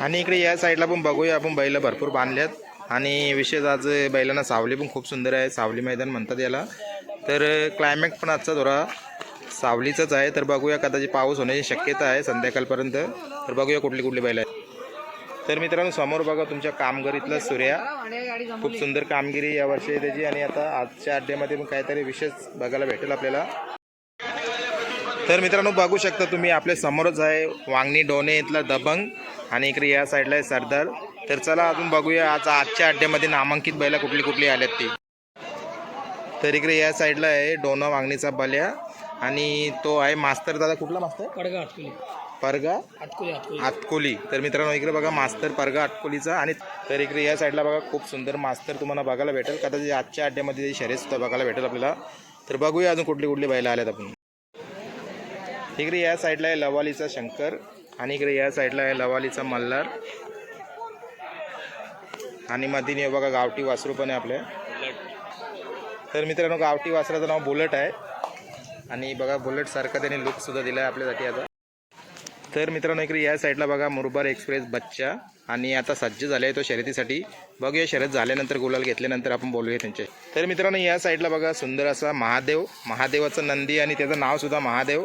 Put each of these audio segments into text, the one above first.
आणि इकडे या साईडला पण बघूया आपण बैल भरपूर बांधल्यात. आणि विशेष आज बैलांना सावली पण खूप सुंदर आहे सावली मैदान म्हणतात याला. तर क्लायमेट पण आजचा थोडा सावलीचाच आहे. तर बघूया कदाचित पाऊस होण्याची शक्यता आहे संध्याकाळपर्यंत. तर बघूया कुठली कुठली बैल आहेत. तर मित्रांनो समोर बघा तुमच्या कामगिरीतला सूर्या. खूप सुंदर कामगिरी यावर्षी आहे त्याची. आणि आता आजच्या अड्ड्यामध्ये पण काहीतरी विशेष बघायला भेटेल आपल्याला. तर मित्रांनो बघू शकता तुम्ही आपल्या समोरच आहे वांगणी डोणे इथला दबंग आणि इकडे या साईडला आहे सरदार. तर चला अजून बघूया आज आजच्या अड्ड्यामध्ये नामांकित बैला कुठली कुठली आल्यात ती. तर इकडे या साईडला आहे डोना वांगणीचा बल्या आणि तो आहे मास्तर दादा. कुठला मास्तर? पडगा आटकुली. परगा? आटकोली तर मित्रांनो इकडे बघा मास्तर परगा आटकोलीचा आणि तर इकडे या साईडला बघा खूप सुंदर मास्तर तुम्हाला बघायला भेटेल. कदाचित आजच्या अड्ड्यामध्ये शर्यत सुद्धा बघायला भेटेल आपल्याला. तर बघूया अजून कुठली कुठली बैला आल्यात आपण. इकडे या साईडला आहे लवालीचा शंकर आणि इकडे या साईडला आहे लवालीचा मल्हार. आणि मधीने बघा गावठी वासरू पण आहे आपल्या. तर मित्रांनो गावठी वासराचं नाव बुलेट आहे. आणि बघा बुलेट सारखा त्याने लुकसुद्धा दिला आहे आपल्यासाठी आता. तर मित्रांनो इकडे या साईडला बघा मुरबार एक्सप्रेस बच्चा. आणि आता सज्ज झाला आहे तो शर्यतीसाठी. बघूया शर्यत झाल्यानंतर गुलाल घेतल्यानंतर आपण बोलूया त्यांचे. तर मित्रांनो या साईडला बघा सुंदर असा महादेव. महादेवाचं नंदी आणि त्याचं नावसुद्धा महादेव.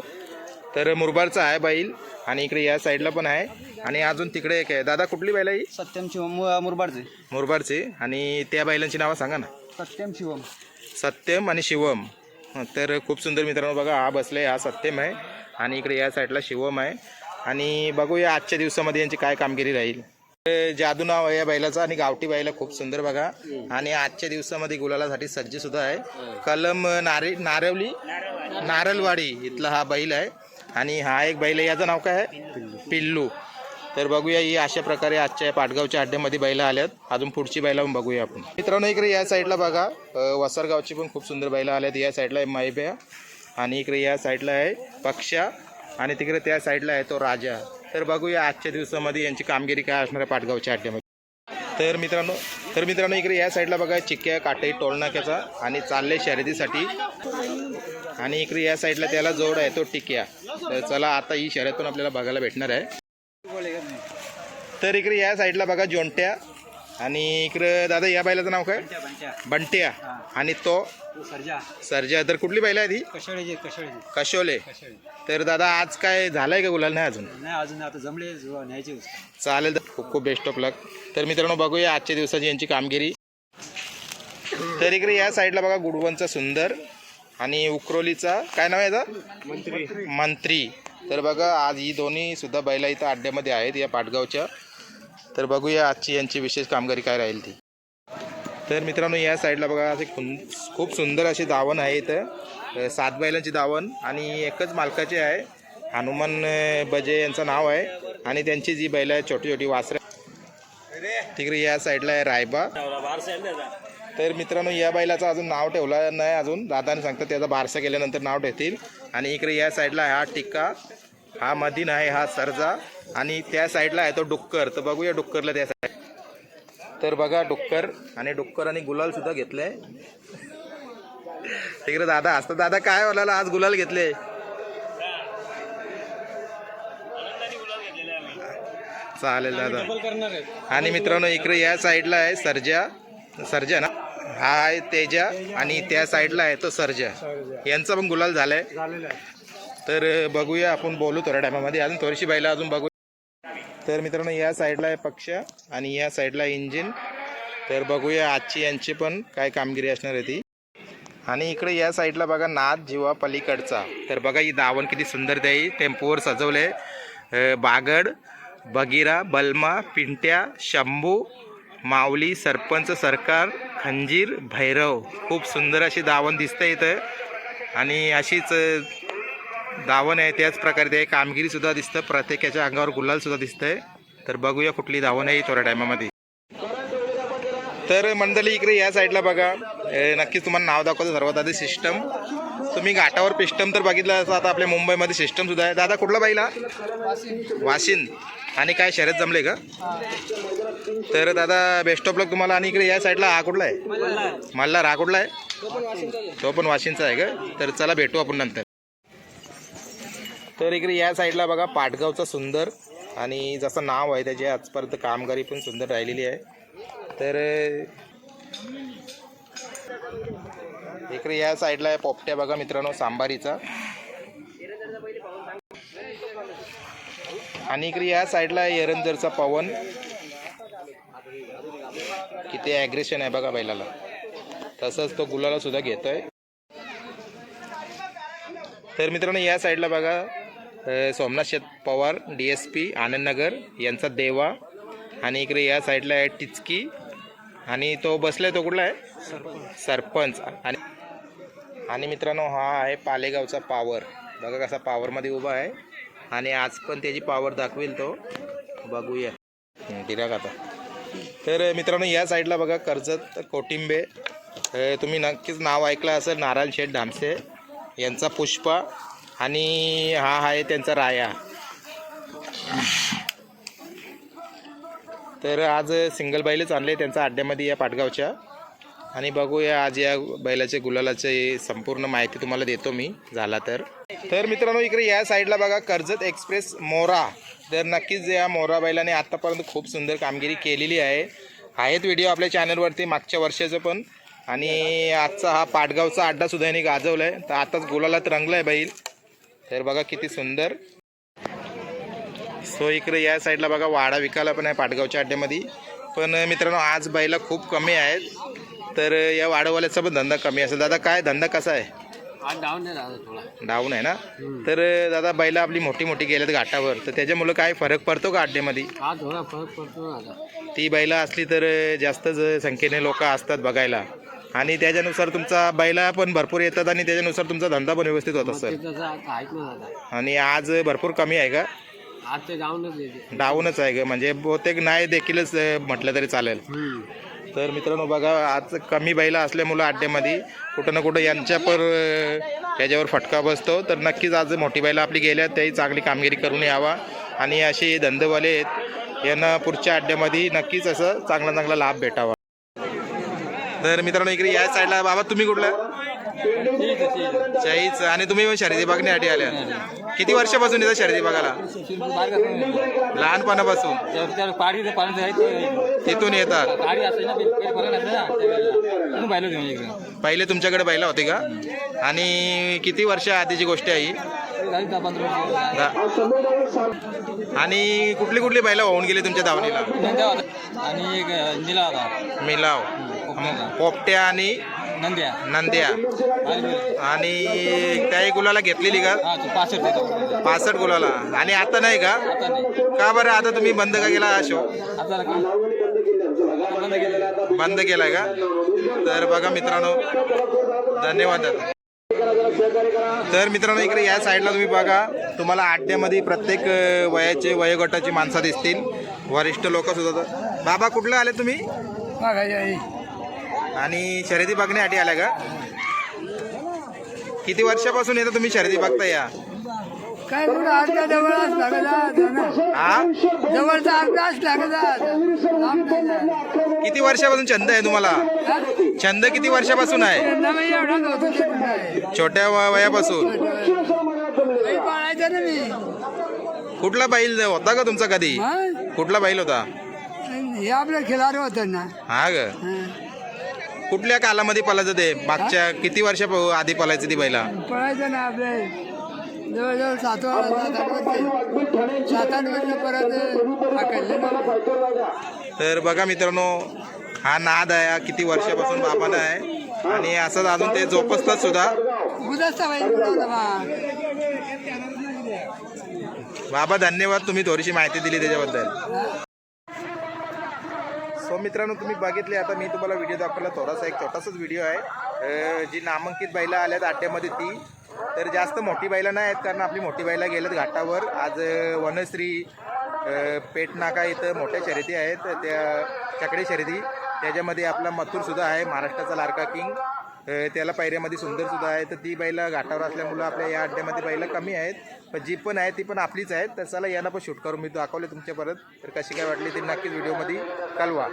तर मुरबारचा आहे बैल आणि इकडे या साईडला पण आहे. आणि अजून तिकडे एक आहे. दादा कुठली बैल आहे ही? सत्यम शिवम मु- मुरबाडचे. मुरबारची आणि त्या बैलांची नावं सांगा ना. सत्यम शिवम. सत्यम आणि शिवम. हं, तर खूप सुंदर मित्रांनो बघा हा बसले हा सत्यम आहे. आणि इकडे या साईडला शिवम आहे. आणि बघूया आजच्या दिवसामध्ये यांची काय कामगिरी राहील. तर जादू नाव आहे या बैलाचं आणि गावठी बैला खूप सुंदर बघा. आणि आजच्या दिवसामध्ये गुलालासाठी सज्ज सुद्धा आहे. कलम नारे नारवली नारलवाडी इथला हा बैल आहे. आणि हा एक बैल आहे याचं नाव काय आहे? पिल्लू. तर बघूया ही अशा प्रकारे आजच्या पाटगावच्या अड्ड्यामध्ये बैला आल्यात. अजून पुढची बैला बघूया आपण. मित्रांनो इकडे या साईडला बघा वसरगावची पण खूप सुंदर बैला आल्यात. या साईडला आहे मैब्या आणि इकडे या साईडला आहे पक्षा आणि तिकडे त्या साईडला आहे तो राजा. तर बघूया आजच्या दिवसामध्ये यांची कामगिरी काय असणार आहे पाटगावच्या अड्ड्यामध्ये. तर मित्रांनो तर मित्रांनो इकडे या साईडला बघा चिक्क्या काटई टोलनाक्याचा आणि चालले शर्यतीसाठी. आणि इकडे या साईडला त्याला जोड आहे तो टिक्या. तर चला आता ही पण आपल्याला बघायला भेटणार आहे. तर इकडे या साईडला बघा जोंट्या आणि इकडं दादा या बैलाचं नाव काय? बंट्या. आणि तो? सर्जा. सर्जा तर कुठली बैल आहे ती? कशोले. तर दादा आज काय झालंय का गुलाल? नाही अजून? नाही अजून आता जमले न्यायचे. चालेल खूप खूप बेस्ट ऑफ लक तर मित्रांनो बघूया आजच्या दिवसाची यांची कामगिरी. तर इकडे या साईडला बघा गुडवनचा सुंदर. आणि उक्रोलीचा काय नाव आहे याचा? मंत्री. मंत्री. तर बघा आज ही दोन्ही सुद्धा बैला इथं अड्ड्यामध्ये आहेत या पाटगावच्या. तर बघूया आजची यांची विशेष कामगिरी काय राहील ती. तर मित्रांनो या साईडला बघा असे खूप सुंदर अशी दावण आहे इथं. सात बैलांची दावण आणि एकच मालकाचे आहे. हनुमान बजे यांचं नाव आहे. आणि त्यांची जी बैल आहे छोटी छोटी वासरं. तिकडे या साईडला आहे रायबा. तर मित्रांनो या बैलाचं अजून नाव ठेवलं नाही अजून. दादाने सांगतात त्याचा बारसा केल्यानंतर नाव ठेवतील. आणि इकडे या साईडला आहे हा टिक्का. हा मदीन आहे हा सरजा. आणि त्या साईडला आहे तो डुक्कर. तर बघूया डुक्करला त्या साईड. तर बघा डुक्कर. आणि डुक्कर आणि गुलाल सुद्धा घेतलंय. तिकडे दादा असतं दादा काय बोलायला आज गुलाल घेतले? चालेल दादा. आणि मित्रांनो इकडे या साईडला आहे सरजा. सर्जा ना हा आहे तेजा आणि त्या साईडला आहे तो सर्जा. यांचा पण गुलाल झालाय. तर बघूया आपण बोलू थोड्या टायमामध्ये. अजून थोडीशी बैला अजून बघू. तर मित्रांनो या साईडला आहे पक्ष आणि या साईडला इंजिन. तर बघूया आजची यांची पण काय कामगिरी असणार आहे ती. आणि इकडे या साईडला बघा नाथ जीवा पलीकडचा. तर बघा ही दावण किती सुंदर द्याई टेम्पोवर सजवले बागड बगिरा बलमा पिंट्या शंभू माऊली सरपंच सरकार खंजीर भैरव. खूप सुंदर अशी दावण दिसतं इथं. आणि अशीच दावण आहे त्याच प्रकारे ते कामगिरी सुद्धा दिसतं. प्रत्येकाच्या अंगावर गुलाल सुद्धा दिसतंय. तर बघूया कुठली दावण आहे थोड्या टायमामध्ये. तर मंडळी इकडे या साईडला बघा. नक्कीच तुम्हाला नाव दाखवतो सर्वात आधी सिस्टम तुम्ही घाटावर पिस्टम तर बघितलं असं आता आपल्या मुंबईमध्ये सिस्टम सुद्धा आहे. दादा कुठला बाईला वाशिंद. आणि काय शर्यत जमले का? तर दादा बेस्ट ऑफ लक तुम्हाला. आणि इकडे या साईडला हा कुठला आहे? मल्हार. हा कुठला आहे? तो पण वाशिंदचा आहे का? तर चला भेटू आपण नंतर. तर इकडे या साईडला बघा पाटगावचा सुंदर आणि जसं नाव आहे त्याचे आजपर्यंत कामगारी पण सुंदर राहिलेली आहे. तर इकडे या साईडला आहे पोपट्या बघा मित्रांनो सांबारीचा. आणि इकडे या साईडला आहे एरंजरचा पवन. किती ॲग्रेशन आहे बघा बैलाला. तसंच तो गुलाला सुद्धा घेतोय. तर मित्रांनो या साईडला बघा. Somnath Shet Pawar D S P Anandnagar यांचा देवा. आणि इकडे या साईडला आहे टिचकी. आणि तो बसलाय तो कुठला आहे? सरपंच. आणि आणि मित्रांनो हा आहे पालेगावचा पावर बघा कसा पावरमध्ये उभा आहे. आणि आज पण त्याची पावर दाखवेल तो. बघूया. दिराग आता? तर मित्रांनो या साईडला बघा कर्जत कोटिंबे. तुम्ही नक्कीच नाव ऐकलं असेल नारायण शेठ डामसे यांचा पुष्पा आणि हा आहे त्यांचा राया. तर आज सिंगल बैलच आणले त्यांचा अड्ड्यामध्ये या पाटगावच्या. आणि बघूया आज या बैलाचे गुलालाचे संपूर्ण माहिती तुम्हाला देतो मी. झाला तर. तर मित्रांनो इकडे या साईडला बघा कर्जत एक्सप्रेस मोरा. तर नक्कीच या मोरा बैलाने आत्तापर्यंत खूप सुंदर कामगिरी केलेली आहे. आहेत व्हिडिओ आपल्या चॅनलवरती मागच्या वर्षाचं पण. आणि आजचा हा पाटगावचा अड्डासुद्धा यांनी गाजवला आहे तर आताच गुलालात रंगला आहे बैल. तर बघा किती सुंदर. सो इकडे या साईडला बघा वाडा विकायला पण आहे पाटगावच्या अड्ड्यामध्ये. पण मित्रांनो आज बैला खूप कमी आहेत. तर या वाडवाल्याचा पण धंदा कमी असेल दादा काय धंदा कसा आहे? डाऊन नाही राहत थोडा. डाऊन आहे ना? तर दादा बैला आपली मोठी मोठी गेल्यात घाटावर. तर त्याच्यामुळं काय फरक पडतो का अड्ड्यामध्ये हा थोडा फरक पडतो आता ती बैला असली तर जास्तच संख्येने लोक असतात बघायला. आणि त्याच्यानुसार तुमचा बैला पण भरपूर येतात आणि त्याच्यानुसार तुमचा धंदा पण व्यवस्थित होत असेल. दादा. आणि आज भरपूर कमी आहे का? आज ते डाऊनच डाऊनच आहे का? म्हणजे बहुतेक नाही देखीलच म्हटलं तरी चालेल. तर मित्रांनो बघा आज कमी बैला असल्यामुळं अड्ड्यामध्ये कुठं ना कुठं यांच्या पर त्याच्यावर फटका बसतो. तर नक्कीच आज मोठी बैला आपली गेल्या त्याही चांगली कामगिरी करून यावा. आणि असे धंदेवाले आहेत. यांना पुढच्या अड्ड्यामध्ये नक्कीच असं चांगला चांगला लाभ भेटावा. तर मित्रांनो इकडे या साईडला बाबा तुम्ही कुठल्या चाईच आणि तुम्ही पण शर्यती बघण्यासाठी आल्या. किती वर्षापासून येतात शर्यती बघायला? लहानपणापासून. पाडी तिथून येतात. पाहिलं पहिले तुमच्याकडे बैला होती का? आणि किती वर्ष आधीची गोष्ट आहे ही? आणि कुठली कुठली बैला होऊन गेली तुमच्या होता आणि मिलाव. पोपट्या आणि नंद्या. नंद्या. आणि त्या गुलाला घेतलेली का? हा तो पासष्ट देतो पासष्ट गुलाला. आणि आता नाही का? आता नाही. का बरं आता तुम्ही बंद का केला हा शो आता काय बंद बंद केलाय का? तर बघा मित्रांनो धन्यवाद दादा. तर मित्रांनो इकडे या साईडला तुम्ही बघा तुम्हाला आड्यामध्ये प्रत्येक अ, वयाचे वयोगटाची माणसं दिसतील. वरिष्ठ लोक सुद्धा. बाबा कुठले आले तुम्ही? आणि शर्यती बघण्यासाठी आल्या का? किती वर्षापासून येतं तुम्ही शर्यती बघता या? काय कुठं आजच्या जवळच लागत जवळचा अर्धाच लागत किती वर्षापासून छंद आहे तुम्हाला? छंद किती वर्षापासून आहे? आहे. छोट्या वयापासून. पाळायचं ना मी. कुठला बैल होता का तुमचा कधी? कुठला बैल होता? हे आपलं खिलार होतं ना. हा ग. कुठल्या कालामध्ये पलायचं ते? मागच्या किती वर्षा आधी पलायचं ती बैला? पळायचं ना आपले. जवळजवळ सात सात आठ वर्ष. परत तर बघा मित्रांनो हा नाद आहे किती वर्षापासून बाबानं आहे. आणि असंच अजून ते जोपासतात सुद्धा? बाबा धन्यवाद तुम्ही थोडीशी माहिती दिली त्याच्याबद्दल. मित्रांनो तुम्ही बघितले आता मी तुम्हाला व्हिडिओ दाखवला थोडासा एक छोटासाच व्हिडिओ आहे. जी नामांकित बैला आल्यात अड्ड्यामध्ये ती तर जास्त मोठी बैला नाही आहेत कारण आपली मोठी बैला गेल्यात घाटावर. आज वनश्री पेटनाका इथं मोठ्या शर्यती आहेत त्या चकडे शर्यती. त्याच्यामध्ये आपला मथुरसुद्धा आहे महाराष्ट्राचा लारका किंग. त्याला पायऱ्यामध्ये सुंदर सुद्धा आहे. तर ती बैला घाटावर असल्यामुळं आपल्या या अड्ड्यामध्ये बैला कमी आहेत. पण जी पण आहे ती पण आपलीच आहेत. तर चला यांना पण शूट करून मी दाखवले तुमच्या परत. तर कशी काय वाटली ती नक्कीच व्हिडिओमध्ये कळवा.